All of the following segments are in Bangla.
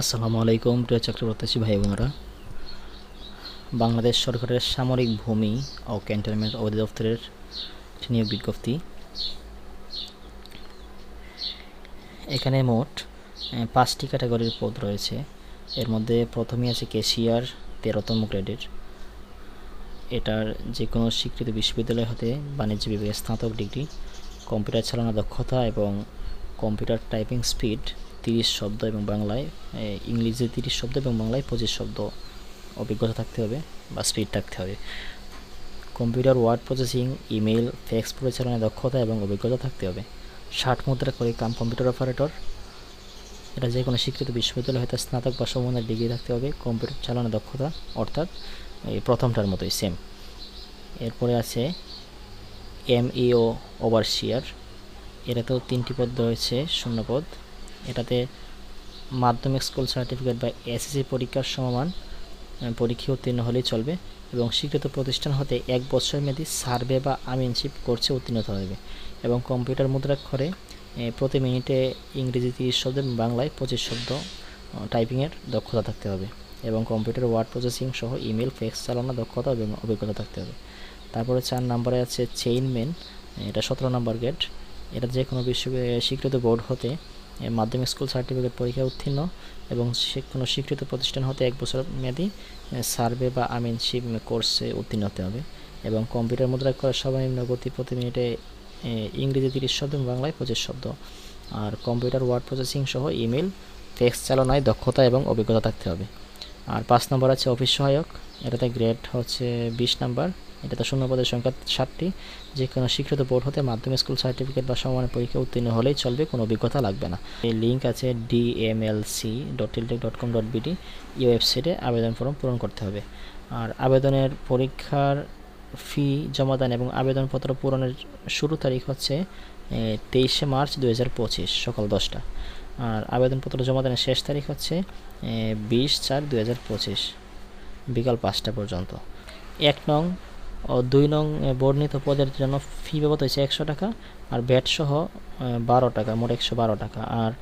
আসসালামু আলাইকুম, প্রিয় চক্রবর্তী ভাই বোনেরা। বাংলাদেশ সরকারের সামরিক ভূমি ও ক্যান্টনমেন্ট অধিদপ্তরের নিয়োগ বিজ্ঞপ্তি। এখানে মোট পাঁচটি ক্যাটাগরির পদ রয়েছে। এর মধ্যে প্রথমেই আছে কেশিয়ার, তেরোতম গ্রেডের। এটার যে কোনো স্বীকৃত বিশ্ববিদ্যালয় হতে বাণিজ্য বিভাগে স্নাতক ডিগ্রি, কম্পিউটার চালানোর দক্ষতা এবং কম্পিউটার টাইপিং স্পিড তিরিশ শব্দ এবং বাংলায় ইংরেজি তিরিশ শব্দ এবং বাংলায় পঁচিশ শব্দ অভিজ্ঞতা থাকতে হবে বা স্পিড থাকতে হবে। Computer, word processing email fax পরিচালনায় দক্ষতা এবং অভিজ্ঞতা থাকতে হবে। ষাট মুদ্রা করে কাম কম্পিউটার অপারেটর, এটা যে কোনো স্বীকৃত বিশ্ববিদ্যালয় হতে স্নাতক বা সমমানের ডিগ্রি থাকতে হবে, কম্পিউটার চালানোর দক্ষতা, অর্থাৎ এই প্রথমটার মতোই সেম এরপরে আছে এমইও ওভারশিয়ার এটাতেও তিনটি পদ রয়েছে, শূন্য পদ। এটাতে মাধ্যমিক স্কুল সার্টিফিকেট বা এসএসসি পরীক্ষার সমমান পরীক্ষা উত্তীর্ণ হলেই চলবে এবং স্বীকৃত প্রতিষ্ঠান হতে এক বছর মেয়াদী সার্ভে বা আমিনশিপ কোর্সে উত্তীর্ণ হবে এবং কম্পিউটার মুদ্রাক্ষরে প্রতি মিনিটে ইংরেজি তিরিশ শব্দ এবং বাংলায় পঁচিশ শব্দ টাইপিংয়ের দক্ষতা থাকতে হবে এবং কম্পিউটার ওয়ার্ড প্রসেসিং সহ ইমেল ফ্যাক্স চালানোর দক্ষতা এবং অভিজ্ঞতা থাকতে হবে। তারপরে চার নম্বরে আছে চেইনম্যান এটা সতেরো নম্বর গেট এটা যে কোনো বিশ্ব স্বীকৃত বোর্ড হতে মাধ্যমিক স্কুল সার্টিফিকেট পরীক্ষা উত্তীর্ণ এবং সে কোনো স্বীকৃত প্রতিষ্ঠান হতে এক বছর মেয়াদি সার্ভে বা আমিনশিপ কোর্সে উত্তীর্ণ হতে হবে এবং কম্পিউটার মুদ্রা করার সর্বনিম্ন গতি প্রতি মিনিটে ইংরেজি তিরিশ শব্দ এবং বাংলায় পঁচিশ শব্দ। আর কম্পিউটার, ওয়ার্ড প্রসেসিং সহ ইমেল ফ্যাক্স চালনায় দক্ষতা এবং অভিজ্ঞতা থাকতে হবে। আর পাঁচ নম্বর আছে অফিস সহায়ক, এটাতে গ্রেড হচ্ছে বিশ নাম্বার। এটাতে শূন্য পদের সংখ্যা সাতটি। যে কোনো স্বীকৃত বোর্ড হতে মাধ্যমিক স্কুল সার্টিফিকেট বা সমানের পরীক্ষা উত্তীর্ণ হলেই চলবে, কোনো অভিজ্ঞতা লাগবে না। এই লিঙ্ক আছে DMLC dot Teletalk dot com dot BD এই ওয়েবসাইটে আবেদন ফর্ম পূরণ করতে হবে। আর আবেদনের পরীক্ষার ফি জমাদান এবং আবেদনপত্র পূরণের শুরু তারিখ হচ্ছে তেইশে মার্চ দু হাজার পঁচিশ, সকাল দশটা। আর আবেদনপত্র জমাদানের শেষ তারিখ হচ্ছে বিশ চার দু বিকাল পাঁচটা পর্যন্ত। এক নং ও দুই নং বর্ণিত পদের জন্য ফি বাবদ হয়েছে একশো টাকা আর ভ্যাট সহ বারো টাকা, মোট একশো বারো টাকা। আর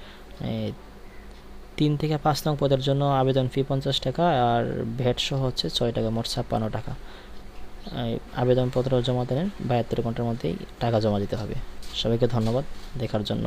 তিন থেকে পাঁচ নং পদের জন্য আবেদন ফি পঞ্চাশ টাকা আর ভ্যাট সহ হচ্ছে ছয় টাকা, মোট ছাপ্পান্ন টাকা। আবেদনপত্র জমা দেন বাহাত্তর ঘণ্টার মধ্যেই টাকা জমা দিতে হবে। সবাইকে ধন্যবাদ দেখার জন্য।